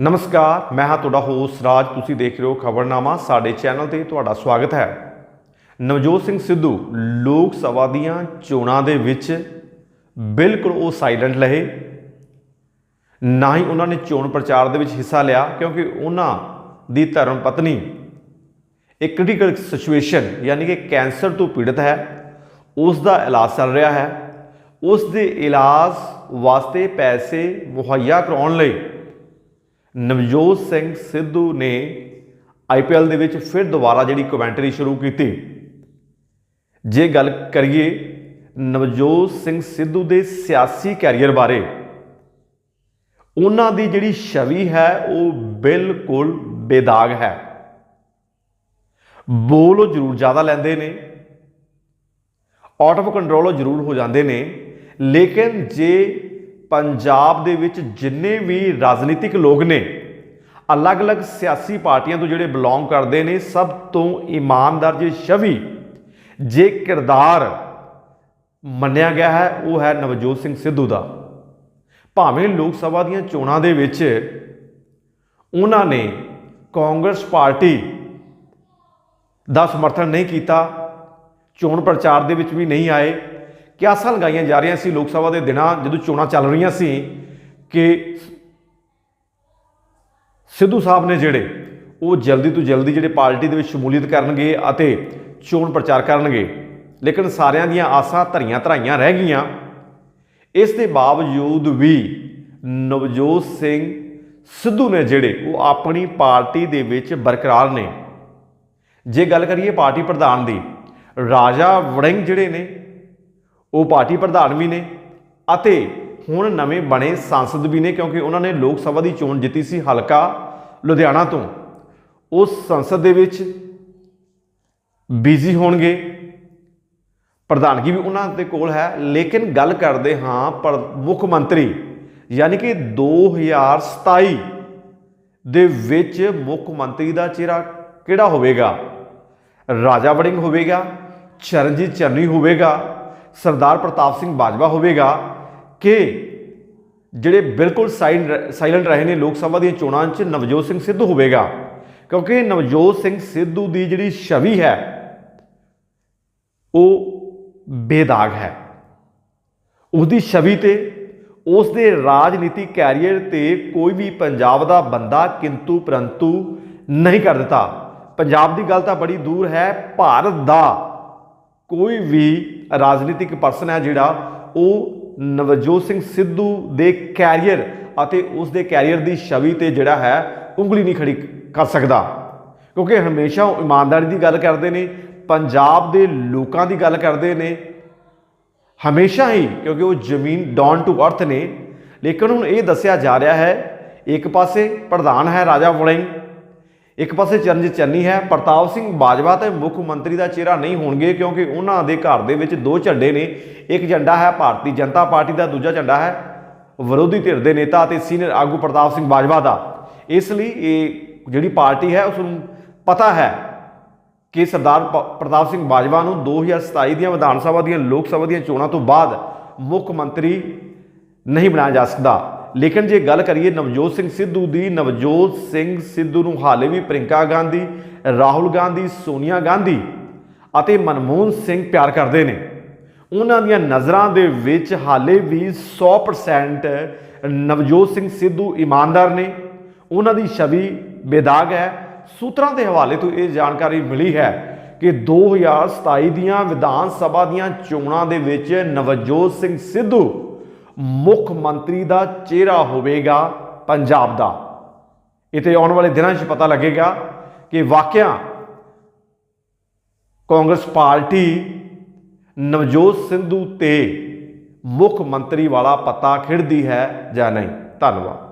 ਨਮਸਕਾਰ, ਮੈਂ ਹਾਂ ਤੁਹਾਡਾ ਹੋਸਟ ਰਾਜ। ਤੁਸੀਂ ਦੇਖ ਰਹੇ ਹੋ ਖਬਰਨਾਮਾ। ਸਾਡੇ ਚੈਨਲ ਤੇ ਤੁਹਾਡਾ ਸਵਾਗਤ ਹੈ। ਨਵਜੋਤ ਸਿੰਘ ਸਿੱਧੂ ਲੋਕ ਸਭਾ ਦੀਆਂ ਚੋਣਾਂ ਦੇ ਵਿੱਚ ਬਿਲਕੁਲ ਉਹ ਸਾਇਲੈਂਟ ਰਹੇ। ਨਾ ਹੀ ਉਹਨਾਂ ਨੇ ਚੋਣ ਪ੍ਰਚਾਰ ਦੇ ਵਿੱਚ ਹਿੱਸਾ ਲਿਆ, ਕਿਉਂਕਿ ਉਹਨਾਂ ਦੀ ਧਰਮ ਪਤਨੀ ਇੱਕ ਕ੍ਰਿਟੀਕਲ ਸਿਚੁਏਸ਼ਨ ਯਾਨੀ ਕਿ ਕੈਂਸਰ ਤੋਂ ਪੀੜਤ ਹੈ। ਉਸ ਦਾ ਇਲਾਜ ਚੱਲ ਰਿਹਾ ਹੈ। ਉਸ ਦੇ ਇਲਾਜ ਵਾਸਤੇ ਪੈਸੇ ਮੁਹੱਈਆ ਕਰਾਉਣ ਲਈ ਨਵਜੋਤ ਸਿੰਘ ਸਿੱਧੂ ਨੇ ਆਈਪੀਐਲ ਦੇ ਵਿੱਚ ਫਿਰ ਦੁਬਾਰਾ ਜਿਹੜੀ ਕਮੈਂਟਰੀ ਸ਼ੁਰੂ ਕੀਤੀ। ਜੇ ਗੱਲ ਕਰੀਏ ਨਵਜੋਤ ਸਿੰਘ ਸਿੱਧੂ ਦੇ ਸਿਆਸੀ ਕੈਰੀਅਰ ਬਾਰੇ, ਉਹਨਾਂ ਦੀ ਜਿਹੜੀ ਛਵੀ ਹੈ ਉਹ ਬਿਲਕੁਲ ਬੇਦਾਗ ਹੈ। ਬੋਲ ਉਹ ਜ਼ਰੂਰ ਜ਼ਿਆਦਾ ਲੈਂਦੇ ਨੇ ਆਊਟ ਆਫ ਕੰਟਰੋਲ ਉਹ ਜ਼ਰੂਰ ਹੋ ਜਾਂਦੇ ਨੇ, ਲੇਕਿਨ ਜੇ ਪੰਜਾਬ ਦੇ ਵਿੱਚ ਜਿੰਨੇ ਵੀ ਰਾਜਨੀਤਿਕ ਲੋਕ ਨੇ, ਅਲੱਗ-ਅਲੱਗ ਸਿਆਸੀ ਪਾਰਟੀਆਂ ਤੋਂ ਜਿਹੜੇ ਬਿਲੋਂਗ ਕਰਦੇ ਨੇ, ਸਭ ਤੋਂ ਇਮਾਨਦਾਰ ਜੇ ਛਵੀ, ਜੇ ਕਿਰਦਾਰ ਮੰਨਿਆ ਗਿਆ ਹੈ, ਉਹ ਹੈ ਨਵਜੋਤ ਸਿੰਘ ਸਿੱਧੂ ਦਾ। ਭਾਵੇਂ ਲੋਕ ਸਭਾ ਦੀਆਂ ਚੋਣਾਂ ਦੇ ਵਿੱਚ ਉਹਨਾਂ ਨੇ ਕਾਂਗਰਸ ਪਾਰਟੀ ਦਾ ਸਮਰਥਨ ਨਹੀਂ ਕੀਤਾ, ਚੋਣ ਪ੍ਰਚਾਰ ਦੇ ਵਿੱਚ ਵੀ ਨਹੀਂ ਆਏ ਕਿਆਸਾਂ ਲਗਾਈਆਂ ਜਾ ਰਹੀਆਂ ਸੀ ਲੋਕ ਸਭਾ ਦੇ ਦਿਨਾਂ ਜਦੋਂ ਚੋਣਾਂ ਚੱਲ ਰਹੀਆਂ ਸੀ ਕਿ ਸਿੱਧੂ ਸਾਹਿਬ ਨੇ ਜਿਹੜੇ ਉਹ ਜਲਦੀ ਤੋਂ ਜਲਦੀ ਜਿਹੜੇ ਪਾਰਟੀ ਦੇ ਵਿੱਚ ਸ਼ਮੂਲੀਅਤ ਕਰਨਗੇ ਅਤੇ ਚੋਣ ਪ੍ਰਚਾਰ ਕਰਨਗੇ, ਲੇਕਿਨ ਸਾਰਿਆਂ ਦੀਆਂ ਆਸਾਂ ਧਰੀਆਂ ਧਰਾਈਆਂ ਰਹਿ ਗਈਆਂ। ਇਸ ਦੇ ਬਾਵਜੂਦ ਵੀ ਨਵਜੋਤ ਸਿੰਘ ਸਿੱਧੂ ਨੇ ਜਿਹੜੇ ਉਹ ਆਪਣੀ ਪਾਰਟੀ ਦੇ ਵਿੱਚ ਬਰਕਰਾਰ ਨੇ। ਜੇ ਗੱਲ ਕਰੀਏ ਪਾਰਟੀ ਪ੍ਰਧਾਨ ਦੀ, ਰਾਜਾ ਵੜਿੰਗ ਜਿਹੜੇ ਨੇ ਉਹ ਪਾਰਟੀ ਪ੍ਰਧਾਨ ਵੀ ਨੇ ਅਤੇ ਹੁਣ ਨਵੇਂ ਬਣੇ ਸੰਸਦ ਵੀ ਨੇ ਕਿਉਂਕਿ ਉਹਨਾਂ ਨੇ ਲੋਕ ਸਭਾ ਦੀ ਚੋਣ ਜਿੱਤੀ ਸੀ ਹਲਕਾ ਲੁਧਿਆਣਾ ਤੋਂ। ਉਸ ਸੰਸਦ ਦੇ ਵਿੱਚ ਬਿਜ਼ੀ ਹੋਣਗੇ। ਪ੍ਰਧਾਨਗੀ ਵੀ ਉਹਨਾਂ ਦੇ ਕੋਲ ਹੈ। ਲੇਕਿਨ ਗੱਲ ਕਰਦੇ ਹਾਂ ਪਰ ਮੁੱਖ ਮੰਤਰੀ ਯਾਨੀ ਕਿ 2027 ਦੇ ਵਿੱਚ ਮੁੱਖ ਮੰਤਰੀ ਦਾ ਚਿਹਰਾ ਕਿਹੜਾ ਹੋਵੇਗਾ? ਰਾਜਾ ਵੜਿੰਗ ਹੋਵੇਗਾ, ਚਰਨਜੀਤ ਚੰਨੀ ਹੋਵੇਗਾ ਸਰਦਾਰ ਪ੍ਰਤਾਪ ਸਿੰਘ ਬਾਜਵਾ ਹੋਵੇਗਾ ਕਿ ਜਿਹੜੇ ਬਿਲਕੁਲ ਸਾਇਲੈਂਟ ਰਹੇ ਨੇ ਲੋਕ ਸਭਾ ਦੀਆਂ ਚੋਣਾਂ 'ਚ ਨਵਜੋਤ ਸਿੰਘ ਸਿੱਧੂ ਹੋਵੇਗਾ। ਕਿਉਂਕਿ ਨਵਜੋਤ ਸਿੰਘ ਸਿੱਧੂ ਦੀ ਜਿਹੜੀ ਛਵੀ ਹੈ, ਉਹ ਬੇਦਾਗ ਹੈ। ਉਹਦੀ ਛਵੀ ਤੇ ਉਸ ਦੇ ਰਾਜਨੀਤੀ ਕੈਰੀਅਰ ਤੇ ਕੋਈ ਵੀ ਪੰਜਾਬ ਦਾ ਬੰਦਾ ਕਿੰਤੂ ਪਰੰਤੂ ਨਹੀਂ ਕਰ ਦਿੱਤਾ। ਪੰਜਾਬ ਦੀ ਗੱਲ ਤਾਂ ਬੜੀ ਦੂਰ ਹੈ, ਭਾਰਤ ਦਾ ਕੋਈ ਵੀ ਰਾਜਨੀਤਿਕ ਪਰਸਨ ਹੈ ਜਿਹੜਾ, ਉਹ ਨਵਜੋਤ ਸਿੰਘ ਸਿੱਧੂ ਦੇ ਕੈਰੀਅਰ ਅਤੇ ਉਸ ਦੇ ਕੈਰੀਅਰ ਦੀ ਛਵੀ ਤੇ ਜਿਹੜਾ ਹੈ, ਉਂਗਲੀ ਨਹੀਂ ਖੜੀ ਕਰ ਸਕਦਾ। ਕਿਉਂਕਿ ਹਮੇਸ਼ਾ ਉਹ ਇਮਾਨਦਾਰੀ ਦੀ ਗੱਲ ਕਰਦੇ ਨੇ, ਪੰਜਾਬ ਦੇ ਲੋਕਾਂ ਦੀ ਗੱਲ ਕਰਦੇ ਨੇ। ਹਮੇਸ਼ਾ ਹੀ, ਕਿਉਂਕਿ ਉਹ ਜ਼ਮੀਨ ਡਾਊਨ ਟੂ ਅਰਥ ਨੇ। ਲੇਕਿਨ ਹੁਣ ਇਹ ਦੱਸਿਆ ਜਾ ਰਿਹਾ ਹੈ, ਇੱਕ ਪਾਸੇ ਪ੍ਰਧਾਨ ਹੈ ਰਾਜਾ ਵੜਿੰਗ ਇੱਕ ਪਾਸੇ ਚਰਨਜੀਤ ਚੰਨੀ ਹੈ, ਪ੍ਰਤਾਪ ਸਿੰਘ ਬਾਜਵਾ ਤੇ ਮੁੱਖ ਮੰਤਰੀ ਦਾ ਚਿਹਰਾ ਨਹੀਂ ਹੋਣਗੇ ਕਿਉਂਕਿ ਉਹਨਾਂ ਦੇ ਘਰ ਦੇ ਵਿੱਚ ਦੋ ਝੰਡੇ ਨੇ। ਇੱਕ ਝੰਡਾ ਹੈ ਭਾਰਤੀ ਜਨਤਾ ਪਾਰਟੀ ਦਾ, ਦੂਜਾ ਝੰਡਾ ਹੈ ਵਿਰੋਧੀ ਧਿਰ ਦੇ ਨੇਤਾ ਅਤੇ ਸੀਨੀਅਰ ਆਗੂ ਪ੍ਰਤਾਪ ਸਿੰਘ ਬਾਜਵਾ ਦਾ। ਇਸ ਲਈ ਇਹ ਜਿਹੜੀ ਪਾਰਟੀ ਹੈ, ਉਸ ਨੂੰ ਪਤਾ ਹੈ ਕਿ ਸਰਦਾਰ ਪ- ਪ੍ਰਤਾਪ ਸਿੰਘ ਬਾਜਵਾ ਨੂੰ 2027 ਦੀਆਂ ਵਿਧਾਨ ਸਭਾ ਦੀਆਂ, ਲੋਕ ਸਭਾ ਦੀਆਂ ਚੋਣਾਂ ਤੋਂ ਬਾਅਦ ਮੁੱਖ ਮੰਤਰੀ ਨਹੀਂ ਬਣਾਇਆ ਜਾ ਸਕਦਾ। ਲੇਕਿਨ ਜੇ ਗੱਲ ਕਰੀਏ ਨਵਜੋਤ ਸਿੰਘ ਸਿੱਧੂ ਦੀ, ਨਵਜੋਤ ਸਿੰਘ ਸਿੱਧੂ ਨੂੰ ਹਾਲੇ ਵੀ ਪ੍ਰਿੰਕਾ ਗਾਂਧੀ, ਰਾਹੁਲ ਗਾਂਧੀ, ਸੋਨੀਆ ਗਾਂਧੀ ਅਤੇ ਮਨਮੋਹਨ ਸਿੰਘ ਪਿਆਰ ਕਰਦੇ ਨੇ। ਉਹਨਾਂ ਦੀਆਂ ਨਜ਼ਰਾਂ ਦੇ ਵਿੱਚ ਹਾਲੇ ਵੀ 100% ਨਵਜੋਤ ਸਿੰਘ ਸਿੱਧੂ ਇਮਾਨਦਾਰ ਨੇ। ਉਹਨਾਂ ਦੀ ਛਵੀ ਬੇਦਾਗ ਹੈ। ਸੂਤਰਾਂ ਦੇ ਹਵਾਲੇ ਤੋਂ ਇਹ ਜਾਣਕਾਰੀ ਮਿਲੀ ਹੈ ਕਿ 2027 ਦੀਆਂ ਵਿਧਾਨ ਸਭਾ ਦੀਆਂ ਚੋਣਾਂ ਦੇ ਵਿੱਚ ਨਵਜੋਤ ਸਿੰਘ ਸਿੱਧੂ ਮੁੱਖ ਮੰਤਰੀ ਦਾ ਚਿਹਰਾ ਹੋਵੇਗਾ ਪੰਜਾਬ ਦਾ। ਇਹ ਤੇ ਆਉਣ ਵਾਲੇ ਦਿਨਾਂ 'ਚ ਪਤਾ ਲੱਗੇਗਾ ਕਿ ਵਾਕਿਆ ਕਾਂਗਰਸ ਪਾਰਟੀ ਨਵਜੋਤ ਸਿੰਧੂ ਤੇ ਮੁੱਖ ਮੰਤਰੀ ਵਾਲਾ ਪੱਤਾ ਖਿੜਦੀ ਹੈ ਜਾਂ ਨਹੀਂ। ਧੰਨਵਾਦ।